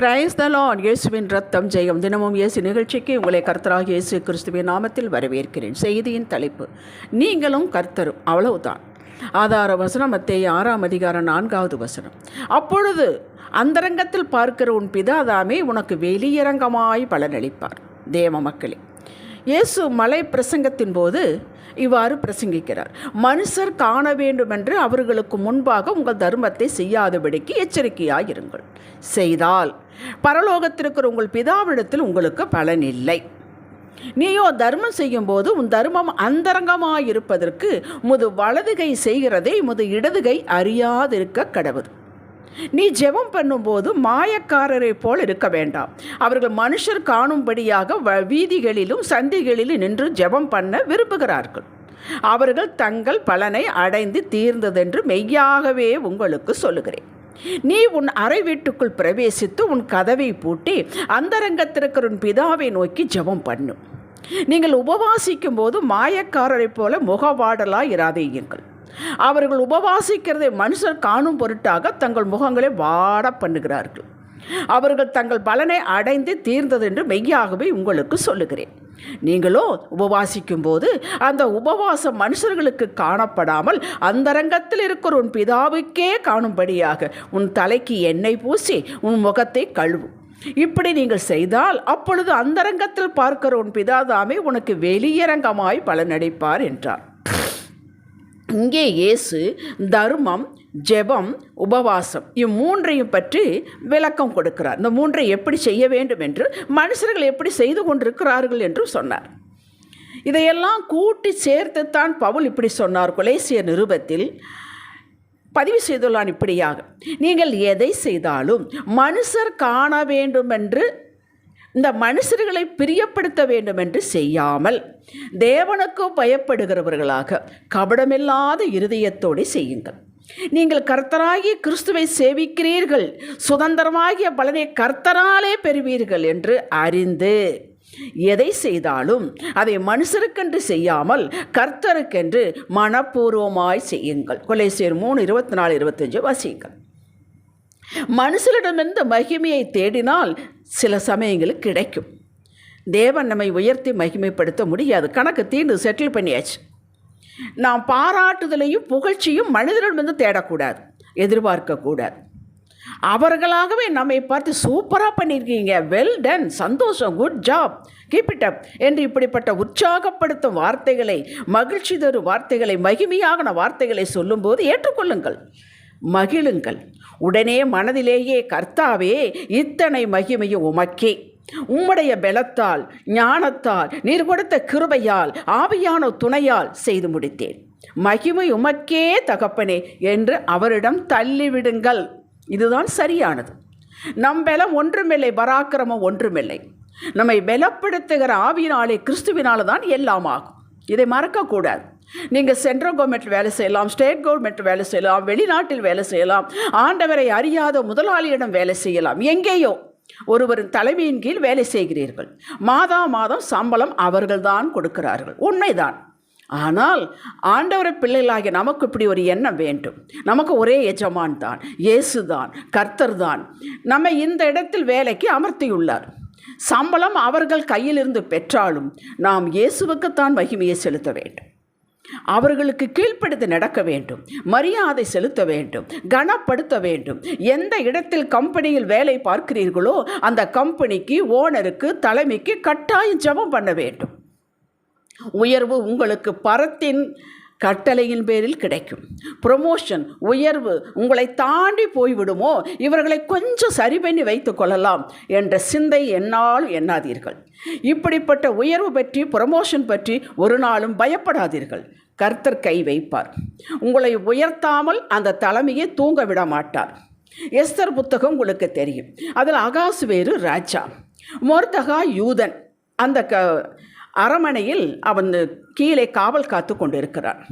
Praise the Lord இயேசுவின் ரத்தம் ஜெயம். தினமும் இயேசு நிகழ்ச்சிக்கு உங்களை கர்த்தராக இயேசு கிறிஸ்துவின் நாமத்தில் வரவேற்கிறேன். செய்தியின் தலைப்பு நீங்களும் கர்த்தரும். அவ்வளவுதான். ஆதார வசனம் மத்திய ஆறாம் அதிகாரம் நான்காவது வசனம். அப்பொழுது அந்தரங்கத்தில் பார்க்கிற உன் பிதாதாமே உனக்கு வெளியரங்கமாய் பலனளிப்பார். தேவ மக்களே இயேசு மலை பிரசங்கத்தின் போது இவ்வாறு பிரசங்கிக்கிறார். மனுஷர் காண வேண்டுமென்று அவர்களுக்கு முன்பாக உங்கள் தர்மத்தை செய்யாதபடிக்கு எச்சரிக்கையாயிருங்கள். செய்தால் பரலோகத்திற்கிற உங்கள் பிதாவிடத்தில் உங்களுக்கு பலன் இல்லை. நீயோ தர்மம் செய்யும்போது உன் தர்மம் அந்தரங்கமாயிருப்பதற்கு முது வலதுகை செய்கிறதை முது இடதுகை அறியாதிருக்க கடவுள். நீ ஜெபம் பண்ணும்போது மாயக்காரரை போல் இருக்க வேண்டாம். அவர்கள் மனுஷர் காணும்படியாக வ- வீதிகளிலும் சந்திகளிலும் நின்று ஜெபம் பண்ண விரும்புகிறார்கள். அவர்கள் தங்கள் பலனை அடைந்து தீர்ந்ததென்று மெய்யாகவே உங்களுக்கு சொல்லுகிறேன். நீ உன் அறை வீட்டுக்குள் பிரவேசித்து உன் கதவை பூட்டி அந்தரங்கத்திற்கிற உன் பிதாவை நோக்கி ஜெபம் பண்ணும் நீங்கள் உபவாசிக்கும் போது மாயக்காரரைப் போல முகவாடலாய் இராதேயுங்கள் அவர்கள் உபவாசிக்கிறதை மனுஷர் காணும் பொருட்டாக தங்கள் முகங்களை வாட பண்ணுகிறார்கள். அவர்கள் தங்கள் பலனை அடைந்து தீர்ந்ததென்று மெய்யாகவே உங்களுக்கு சொல்லுகிறேன். நீங்களோ உபவாசிக்கும் போது அந்த உபவாசம் மனுஷர்களுக்கு காணப்படாமல் அந்தரங்கத்தில் இருக்கிற உன் பிதாவுக்கே காணும்படியாக உன் தலைக்கு எண்ணெய் பூசி உன் முகத்தை கழுவும் இப்படி நீங்கள் செய்தால் அப்பொழுது அந்தரங்கத்தில் பார்க்கிற உன் பிதாதாமே உனக்கு வெளியரங்கமாய் பலனடைப்பார் என்றார். இங்கே இயேசு தர்மம் ஜெபம் உபவாசம் இம்மூன்றையும் பற்றி விளக்கம் கொடுக்கிறார். இந்த மூன்றை எப்படி செய்ய வேண்டும் என்று மனுஷர்கள் எப்படி செய்து கொண்டிருக்கிறார்கள் என்றும் சொன்னார். இதையெல்லாம் கூட்டி சேர்த்துத்தான் பவுல் இப்படி சொன்னார். கொலேசிய நிருபத்தில் பதிவு செய்துள்ளான் இப்படியாக நீங்கள் எதை செய்தாலும் மனுஷர் காண வேண்டுமென்று இந்த மனுஷர்களை பிரியப்படுத்த வேண்டும் என்று செய்யாமல் தேவனுக்கு பயப்படுகிறவர்களாக கபடமில்லாத இருதயத்தோடு செய்யுங்கள். நீங்கள் கர்த்தராகிய கிறிஸ்துவை சேவிக்கிறீர்கள். சுதந்திரமாகிய பலனை கர்த்தராலே பெறுவீர்கள் என்று அறிந்து எதை செய்தாலும் அதை மனுஷருக்கென்று செய்யாமல் கர்த்தருக்கென்று மனப்பூர்வமாய் செய்யுங்கள். கொலைசேர் மூணு இருபத்தி நாலு இருபத்தஞ்சு வசியுங்கள். மனுஷரிடமிருந்து மகிமையை தேடினால் சில சமயங்களுக்கு கிடைக்கும். தேவன் நம்மை உயர்த்தி மகிமைப்படுத்த முடியாது. கணக்கு தீண்டு செட்டில் பண்ணியாச்சு. நாம் பாராட்டுதலையும் புகழ்ச்சியும் மனிதரிடமிருந்து தேடக்கூடாது. எதிர்பார்க்கக்கூடாது. அவர்களாகவே நம்மை பார்த்து சூப்பராக பண்ணியிருக்கீங்க. வெல் டன் சந்தோஷம். Good job keep it up என்று இப்படிப்பட்ட உற்சாகப்படுத்தும் வார்த்தைகளை மகிழ்ச்சி தரும் வார்த்தைகளை மகிமையாகன வார்த்தைகளை சொல்லும்போது ஏற்றுக்கொள்ளுங்கள். மகிழுங்கள். உடனே மனதிலேயே கர்த்தாவே இத்தனை மகிமையும் உமக்கே. உம்முடைய பலத்தால் ஞானத்தால் நீர் கொடுத்த கிருபையால் ஆவியான துணையால் செய்து முடித்தேன். மகிமை உமக்கே தகப்பனே என்று அவரிடம் தள்ளிவிடுங்கள். இதுதான் சரியானது. நம் பலம் ஒன்றுமில்லை பராக்கிரமம் ஒன்றுமில்லை. நம்மை பலப்படுத்துகிற ஆவியினாலே கிறிஸ்துவினால தான் எல்லாம் ஆகும் இதை மறக்கக்கூடாது. நீங்கள் சென்ட்ரல் கவர்மெண்ட் வேலை செய்யலாம் ஸ்டேட் கவர்மெண்ட் வேலை செய்யலாம் வெளிநாட்டில் வேலை செய்யலாம். ஆண்டவரை அறியாத முதலாளியிடம் வேலை செய்யலாம். எங்கேயோ ஒருவரின் தலைமையின் கீழ் வேலை செய்கிறீர்கள். மாதா மாதம் சம்பளம் அவர்கள்தான் கொடுக்கிறார்கள். உண்மைதான். ஆனால் ஆண்டவரை பிள்ளைகளாகிய நமக்கு இப்படி ஒரு எண்ணம் வேண்டும். நமக்கு ஒரே எஜமான் தான் இயேசு தான் கர்த்தர் தான். நம்மை இந்த இடத்தில் வேலைக்கு அமர்த்தியுள்ளார். சம்பளம் அவர்கள் கையிலிருந்து பெற்றாலும் நாம் இயேசுவுக்குத்தான் மகிமையை செலுத்த வேண்டும். அவர்களுக்கு கீழ்ப்படுத்தி நடக்க வேண்டும் மரியாதை செலுத்த வேண்டும் கனப்படுத்த வேண்டும். எந்த இடத்தில் கம்பெனியில் வேலை பார்க்கிறீர்களோ அந்த கம்பெனிக்கு ஓனருக்கு தலைமைக்கு கட்டாயம் ஜபம் பண்ண வேண்டும். உயர்வு உங்களுக்கு பரத்தின் கட்டளையின் பேரில் கிடைக்கும். ப்ரொமோஷன் உயர்வு உங்களை தாண்டி போய்விடுமோ? இவர்களை கொஞ்சம் சரி பண்ணி வைத்துக் கொள்ளலாம் என்ற சிந்தை என்னால் எண்ணாதீர்கள். இப்படிப்பட்ட உயர்வு பற்றி ப்ரொமோஷன் பற்றி ஒரு நாளும் பயப்படாதீர்கள். கர்த்தர் கை வைப்பார். உங்களை உயர்த்தாமல் அந்த தலைமையை தூங்க விட மாட்டார். எஸ்தர் புத்தகம் உங்களுக்கு தெரியும். அதில் அகாசு வேறு ராஜா மோர்தகா யூதன் அந்த க அரமனையில் அவன் கீழே காவல் காத்து கொண்டிருக்கிறான்.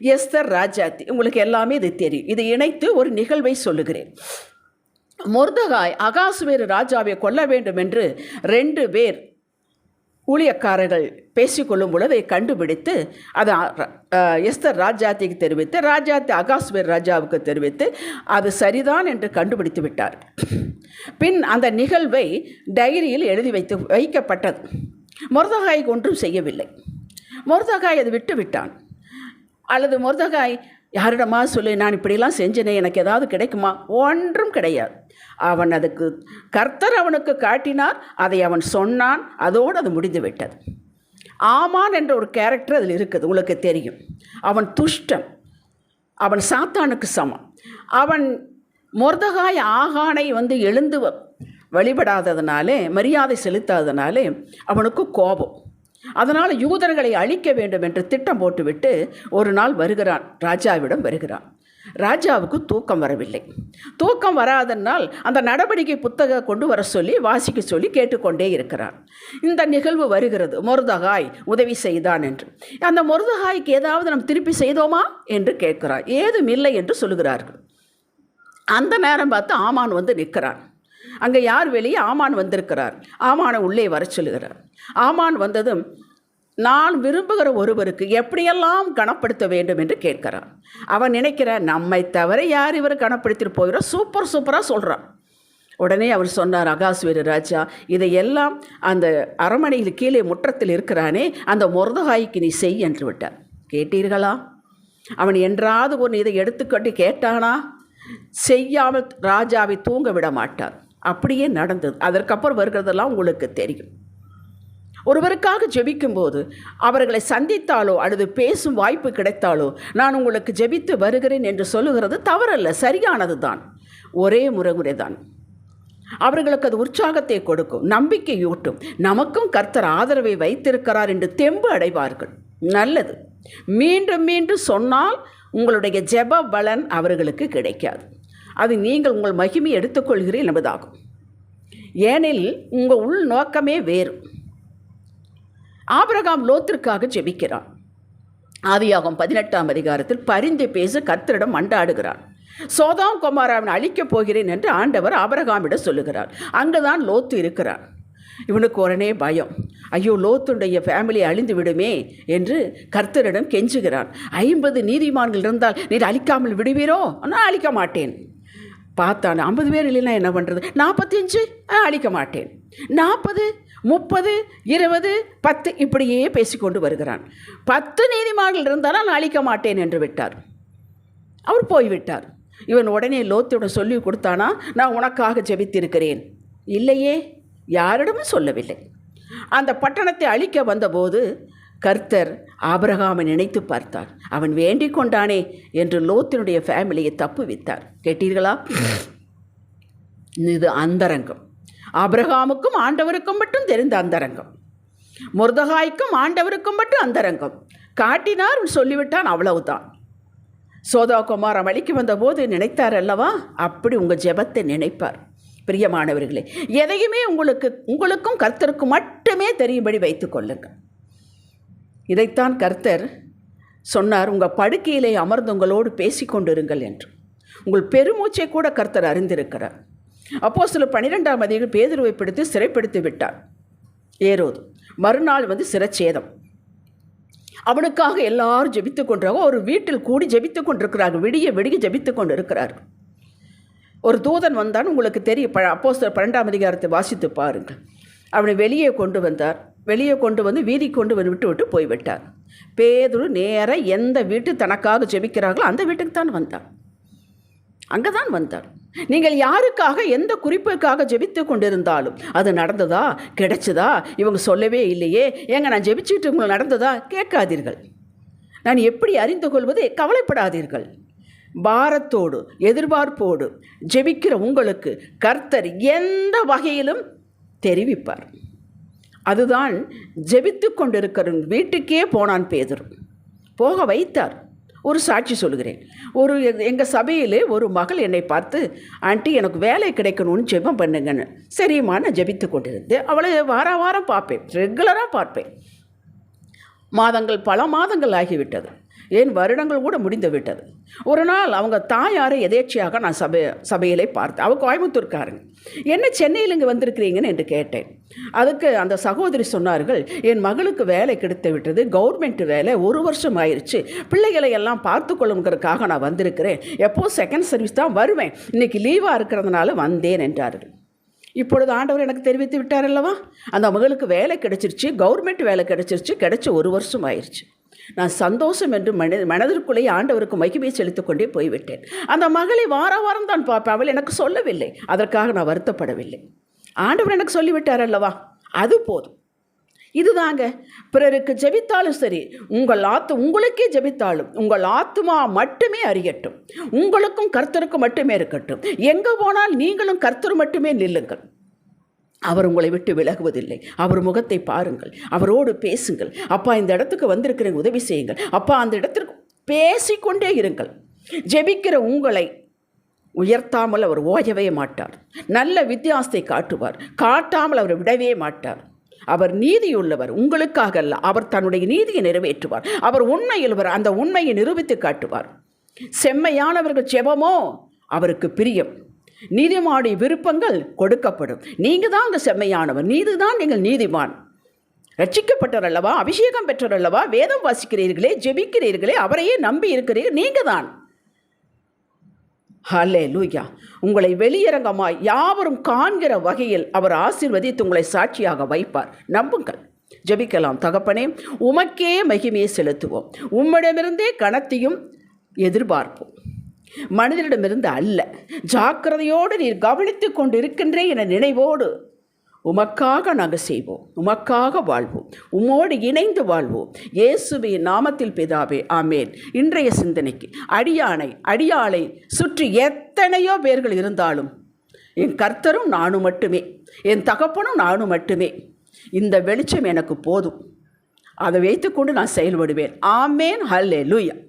எஸ்தர் ராஜாத்தி உங்களுக்கு எல்லாமே இது தெரியும். இதை இணைத்து ஒரு நிகழ்வை சொல்லுகிறேன். முர்தகாய் அகாசுவேறு ராஜாவை கொல்ல வேண்டும் என்று ரெண்டு பேர் ஊழியக்காரர்கள் பேசிக்கொள்ளும் பொழுது கண்டுபிடித்து அதை எஸ்தர் ராஜாத்திக்கு தெரிவித்து ராஜாத்தி அகாஸ்வேர் ராஜாவுக்கு தெரிவித்து அது சரிதான் என்று கண்டுபிடித்து விட்டார். பின் அந்த நிகழ்வை டைரியில் எழுதி வைத்து வைக்கப்பட்டது. மொர்தகாய் ஒன்றும் செய்யவில்லை. மொர்தகாய் அதை விட்டு விட்டான். அல்லது மொர்தகாய் யாரிடமா சொல்லி நான் இப்படிலாம் செஞ்சேனே எனக்கு ஏதாவது கிடைக்குமா? ஒன்றும் கிடையாது. அவன் அதுக்கு கர்த்தர் அவனுக்கு காட்டினார் அதை அவன் சொன்னான் அதோடு அது முடிந்து விட்டது. ஆமான் என்ற ஒரு கேரக்டர் அதில் இருக்குது உங்களுக்கு தெரியும். அவன் துஷ்டன். அவன் சாத்தானுக்கு சமம். அவன் மொர்தகாய் ஆகானை வந்து எழுந்து வழிபடாததுனாலே மரியாதை செலுத்தாததுனாலே அவனுக்கு கோபம். அதனால் யூதர்களை அழிக்க வேண்டும் என்று திட்டம் போட்டுவிட்டு ஒரு நாள் வருகிறான். ராஜாவிடம் வருகிறான். ராஜாவுக்கு தூக்கம் வரவில்லை. தூக்கம் வராதனால் அந்த நடவடிக்கை புத்தகம் கொண்டு வர சொல்லி வாசிக்க சொல்லி கேட்டுக்கொண்டே இருக்கிறான் இந்த நிகழ்வு வருகிறது. மொர்தகாய் உதவி செய்தான் என்று. அந்த மொர்தகாய்க்கு ஏதாவது நாம் திருப்பி செய்தோமா என்று கேட்கிறார். ஏதும் இல்லை என்று சொல்கிறார்கள் அந்த நேரம் பார்த்து ஆமான் வந்து நிற்கிறான். அங்கே யார் வெளியே? ஆமான் வந்திருக்கிறார். ஆமானை உள்ளே வர சொல்லுகிறார். ஆமான் வந்ததும் நான் விரும்புகிற ஒருவருக்கு எப்படியெல்லாம் கனப்படுத்த வேண்டும் என்று கேட்கிறான் அவன் நினைக்கிற நம்மை தவிர யார் இவர் கனப்படுத்திட்டு போகிறோம் சூப்பர் சூப்பராக சொல்கிறான் உடனே அவர் சொன்னார் அகாஸ்வரி ராஜா இதையெல்லாம் அந்த அரண்மனையில் கீழே முற்றத்தில் இருக்கிறானே அந்த முருதகாய்க்கு நீ செய் என்று விட்டார். கேட்டீர்களா? அவன் என்றாவது ஒன்று இதை எடுத்துக்கொண்டு கேட்டானா? செய்யாமல் ராஜாவை தூங்க விட மாட்டார் அப்படியே நடந்தது. அதற்கப்புறம் வருகிறதெல்லாம் உங்களுக்கு தெரியும். ஒருவருக்காக ஜெபிக்கும்போது அவர்களை சந்தித்தாலோ அல்லது பேசும் வாய்ப்பு கிடைத்தாலோ நான் உங்களுக்கு ஜெபித்து வருகிறேன் என்று சொல்லுகிறது தவறல்ல சரியானது தான் ஒரே முறைமுறை தான் அவர்களுக்கு அது உற்சாகத்தை கொடுக்கும் நம்பிக்கையூட்டும். நமக்கும் கர்த்தர் ஆதரவை வைத்திருக்கிறார் என்று தெம்பு அடைவார்கள். நல்லது. மீண்டும் மீண்டும் சொன்னால் உங்களுடைய ஜெப பலன் அவர்களுக்கு கிடைக்காது. அது நீங்கள் உங்கள் மகிமை எடுத்துக்கொள்கிறீர் என்பதாகும். ஏனெனில் உங்கள் உள் நோக்கமே வேறு. ஆபரகாம் லோத்திற்காக ஜெபிக்கிறான். ஆதியாகும் பதினெட்டாம் அதிகாரத்தில் பரிந்து பேச கர்த்தரிடம் மண்டாடுகிறான். சோதாம் குமாராவின் அழிக்கப் போகிறேன் என்று ஆண்டவர் ஆபரகாமிடம் சொல்லுகிறார். அங்குதான் லோத்து இருக்கிறார் இவனுக்கு உடனே பயம். ஐயோ லோத்துடைய ஃபேமிலி அழிந்து விடுமே என்று கர்த்தரிடம் கெஞ்சுகிறான். ஐம்பது நீதிமான்கள் இருந்தால் நீர் அழிக்காமல் விடுவீரோ? நான் அழிக்க மாட்டேன். பார்த்தான் ஐம்பது பேர் இல்லைன்னா என்ன பண்ணுறது நாற்பத்தஞ்சு? அழிக்க மாட்டேன். நாற்பது முப்பது இருபது பத்து இப்படியே பேசிக்கொண்டு வருகிறான். பத்து நீதிமான்கள் இருந்தாலும் நான் அழிக்க மாட்டேன் என்று விட்டார். அவர் போய்விட்டார். இவன் உடனே லோத்தியுடன் சொல்லி கொடுத்தானா நான் உனக்காக ஜெபித்திருக்கிறேன். இல்லையே யாரிடமும் சொல்லவில்லை. அந்த பட்டணத்தை அழிக்க வந்தபோது கர்த்தர் ஆபரகாமை நினைத்து பார்த்தார். அவன் வேண்டிக் கொண்டானே என்று லோத்தினுடைய ஃபேமிலியை தப்பு வித்தார். கேட்டீர்களா? இது அந்தரங்கம். ஆபிரகாமுக்கும் ஆண்டவருக்கும் மட்டும் தெரிந்த அந்தரங்கம். முருதகாய்க்கும் ஆண்டவருக்கும் மட்டும் அந்தரங்கம். காட்டினார் சொல்லிவிட்டான் அவ்வளவுதான். சோதா குமாரம் அழிக்க வந்தபோது நினைத்தார் அல்லவா? அப்படி உங்கள் ஜெபத்தை நினைப்பார். பிரியமானவர்களே எதையுமே உங்களுக்கு உங்களுக்கும் கர்த்தருக்கும் மட்டுமே தெரியும்படி வைத்துக் கொள்ளுங்கள். இதைத்தான் கர்த்தர் சொன்னார் உங்கள் படுக்கையிலே அமர்ந்து உங்களோடு பேசிக்கொண்டிருங்கள் என்று. உங்கள் பெருமூச்சை கூட கர்த்தர் அறிந்திருக்கிறார். அப்போ சில பன்னிரெண்டாம் அதிகள் பேதுருவை பிடித்து சிறைப்படுத்தி விட்டார். ஏரோது மறுநாள் வந்து சிரச்சேதம் அவனுக்காக எல்லாரும் ஜெபித்து கொண்டிருக்காங்க ஒரு வீட்டில் கூடி ஜெபித்து கொண்டிருக்கிறாங்க விடிய விடிய ஜெபித்து கொண்டு ஒரு தூதன் வந்தான். உங்களுக்கு தெரியும் ப அப்போ பன்னெண்டாம் அதிகாரத்தை வாசித்து பாருங்கள். அவனை வெளியே கொண்டு வந்தார். வெளியே கொண்டு வந்து வீதி கொண்டு வந்து விட்டு விட்டு போய்விட்டார். பேதுரு நேராக எந்த வீட்டு தனக்காக ஜெபிக்கிறார்களோ அந்த வீட்டுக்கு தான் வந்தார். அங்கே தான் வந்தார். நீங்கள் யாருக்காக எந்த குறிப்புக்காக ஜெபித்து கொண்டிருந்தாலும் அது நடந்ததா கிடைச்சதா இவங்க சொல்லவே இல்லையே. ஏங்க நான் ஜெபிச்சுட்டு உங்களுக்கு நடந்ததா? கேட்காதீர்கள். நான் எப்படி அறிந்து கொள்வது கவலைப்படாதீர்கள். பாரத்தோடு எதிர்பார்ப்போடு ஜெபிக்கிற உங்களுக்கு கர்த்தர் எந்த வகையிலும் தெரிவிப்பார். அதுதான் ஜெபித்து கொண்டிருக்கிற வீட்டுக்கே போனான் பேதர். போக வைத்தார். ஒரு சாட்சி சொல்கிறேன் ஒரு எங்கள் சபையிலே ஒரு மகள் என்னை பார்த்து ஆண்டி எனக்கு வேலை கிடைக்கணும்னு ஜெபம் பண்ணுங்கன்னு. சரிம்மா நான் ஜெபித்து கொண்டிருந்தேன் அவளை வார வாரம் பார்ப்பேன். ரெகுலராக பார்ப்பேன். மாதங்கள் பல மாதங்கள் ஆகிவிட்டது. ஏன் வருடங்கள் கூட முடிந்து விட்டது. ஒரு நாள் அவங்க தாயாரை எதேச்சியாக நான் சபை சபையிலே பார்த்தேன். அவள் கோயம்புத்தூர்காரங்க. என்ன சென்னையில் இங்கே வந்திருக்கிறீங்கன்னு என்று கேட்டேன். அதுக்கு அந்த சகோதரி சொன்னார்கள் என் மகளுக்கு வேலை கிடைத்து விட்டது கவர்மெண்ட் வேலை ஒரு வருஷம் ஆயிடுச்சு பிள்ளைகளை எல்லாம் பார்த்து கொள்ளுங்கிறதுக்காக நான் வந்திருக்கிறேன். எப்போ செகண்ட் சர்வீஸ் தான் வருவேன். இன்னைக்கு லீவாக இருக்கிறதுனால வந்தேன் என்றார்கள். இப்பொழுது ஆண்டவர் எனக்கு தெரிவித்து விட்டார் அல்லவா? அந்த மகளுக்கு வேலை கிடைச்சிருச்சு கவர்மெண்ட் வேலை கிடைச்சிருச்சு கிடைச்ச ஒரு வருஷம் ஆயிடுச்சு நான் சந்தோஷம் என்று மன மனதிற்குள்ளேயே ஆண்டவருக்கு மகிமையை செலுத்திக் கொண்டே போய்விட்டேன். அந்த மகளை வார வாரம் தான் பார்ப்பேன். அவள் எனக்கு சொல்லவில்லை. அதற்காக நான் வருத்தப்படவில்லை. ஆண்டவர் எனக்கு சொல்லிவிட்டார் அல்லவா? அது போதும். இதுதாங்க. பிறருக்கு ஜெபித்தாலும் சரி உங்கள் ஆத்து உங்களுக்கே ஜெபித்தாலும் உங்கள் ஆத்துமா மட்டுமே அறியட்டும். உங்களுக்கும் கர்த்தருக்கும் மட்டுமே இருக்கட்டும். எங்கே போனால் நீங்களும் கர்த்தர் மட்டுமே நில்லுங்கள். அவர் உங்களை விட்டு விலகுவதில்லை. அவர் முகத்தை பாருங்கள். அவரோடு பேசுங்கள். அப்பா இந்த இடத்துக்கு வந்திருக்கிற உதவி செய்யுங்கள். அப்பா அந்த இடத்திற்கு பேசிக்கொண்டே இருங்கள். ஜெபிக்கிற உங்களை உயர்த்தாமல் அவர் ஓயவே மாட்டார். நல்ல வித்தியாசத்தை காட்டுவார். காட்டாமல் அவர் விடவே மாட்டார். அவர் நீதியுள்ளவர். உங்களுக்காக அல்ல. அவர் தன்னுடைய நீதியை நிறைவேற்றுவார். அவர் உண்மையுள்ளவர் அந்த உண்மையை நிரூபித்து காட்டுவார். செம்மையானவர்கள் ஜெபமோ அவருக்கு பிரியம். நீதிமானுடைய விருப்பங்கள் கொடுக்கப்படும். நீங்கள் தான் அந்த செம்மையானவர். நீதி தான் நீங்கள் நீதிமான். ரட்சிக்கப்பட்டவர் அல்லவா அபிஷேகம் பெற்றவர் அல்லவா வேதம் வாசிக்கிறீர்களே ஜெபிக்கிறீர்களே அவரையே நம்பி இருக்கிறீர்கள். நீங்கள் தான் ஹலே லூயா உங்களை வெளியரங்கமாய் யாவரும் காண்கிற வகையில் அவர் ஆசீர்வதித்து உங்களை சாட்சியாக வைப்பார். நம்புங்கள். ஜெபிக்கலாம். தகப்பனே உமக்கே மகிமையை செலுத்துவோம். உம்மிடமிருந்தே கணத்தையும் எதிர்பார்ப்போம். மனிதனிடமிருந்து அல்ல. ஜாக்கிரதையோடு நீர் கவனித்து கொண்டிருக்கின்றே என நினைவோடு உமக்காக நாங்கள் செய்வோம். உமக்காக வாழ்வோம். உம்மோடு இணைந்து வாழ்வோம். இயேசுவின் நாமத்தில் பிதாவே ஆமேன். இன்றைய சிந்தனைக்கு அடியானை அடியாளை சுற்றி எத்தனையோ பேர்கள் இருந்தாலும் என் கர்த்தரும் நானும் மட்டுமே. என் தகப்பனும் நானும் மட்டுமே. இந்த வெளிச்சம் எனக்கு போதும். அதை வைத்துக்கொண்டு நான் செயல்படுவேன். ஆமேன். ஹல்லே லூயா